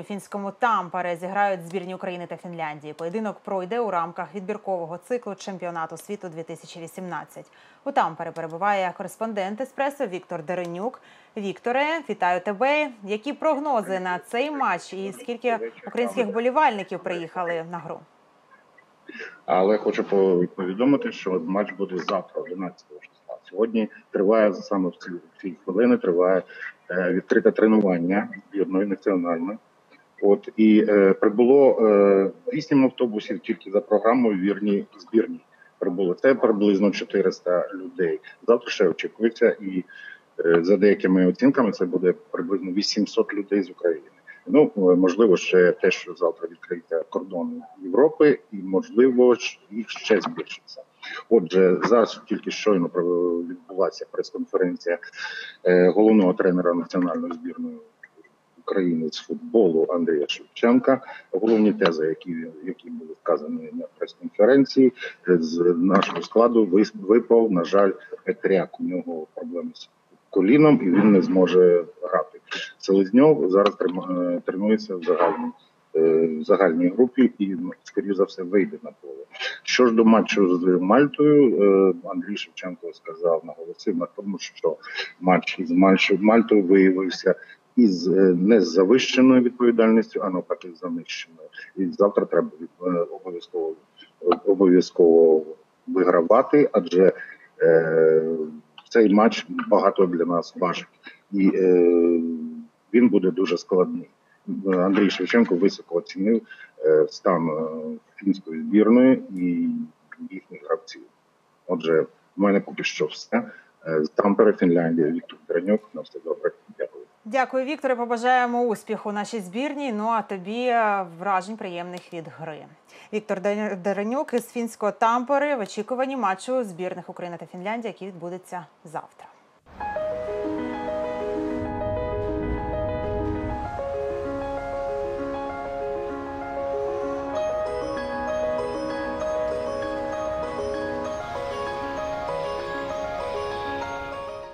У фінському Тампере зіграють збірні України та Фінляндії. Поєдинок пройде у рамках відбіркового циклу чемпіонату світу 2018. У Тампере перебуває кореспондент еспресо Віктор Деренюк. Вікторе, вітаю тебе. Які прогнози на цей матч і скільки українських болівальників приїхали на гру? Але хочу по- повідомити, що матч буде завтра, 11 числа. Сьогодні триває саме в ці, хвилини. Триває е, відкрите тренування збірної національної. От і е, прибуло е, вісім автобусів тільки за програмою вірні збірні. Прибуло це приблизно 400 людей. Завтра ще очікується, і е, за деякими оцінками це буде приблизно 800 людей з України. Ну е, можливо, ще те, що завтра відкриються кордони Європи, і можливо їх ще збільшиться. Отже, зараз тільки щойно відбулася прес-конференція е, головного тренера національної збірної України з футболу Андрія Шевченка. Головні тези, які які були вказані на прес-конференції, е, з нашого складу випав, на жаль, Петряк. У нього проблеми з коліном, і він не зможе грати. Селезньов зараз е, тренується в загальній е, в загальній групі і ну, скоріш за все вийде на поле. Що ж до матчу з Мальтою, Андрій Шевченко сказав, наголосив на тому, що матч із Мальтою виявився із е, не з завищеною відповідальністю, а навпаки занищеною. І завтра треба е, обов'язково обов'язково вигравати, адже е, цей матч багато для нас важить, і е, він буде дуже складний. Андрій Шевченко високо оцінив е, стан фінської збірної і їхніх гравців. Отже, в мене поки що все. Тампере, Фінляндія, Віктор Дранюк. На все. Дякую. Вікторе. Побажаємо успіху нашій збірній. Ну а тобі е, вражень приємних від гри. Віктор Де- Деренюк із фінського Тампери в очікуванні матчу збірних України та Фінляндії, який відбудеться завтра.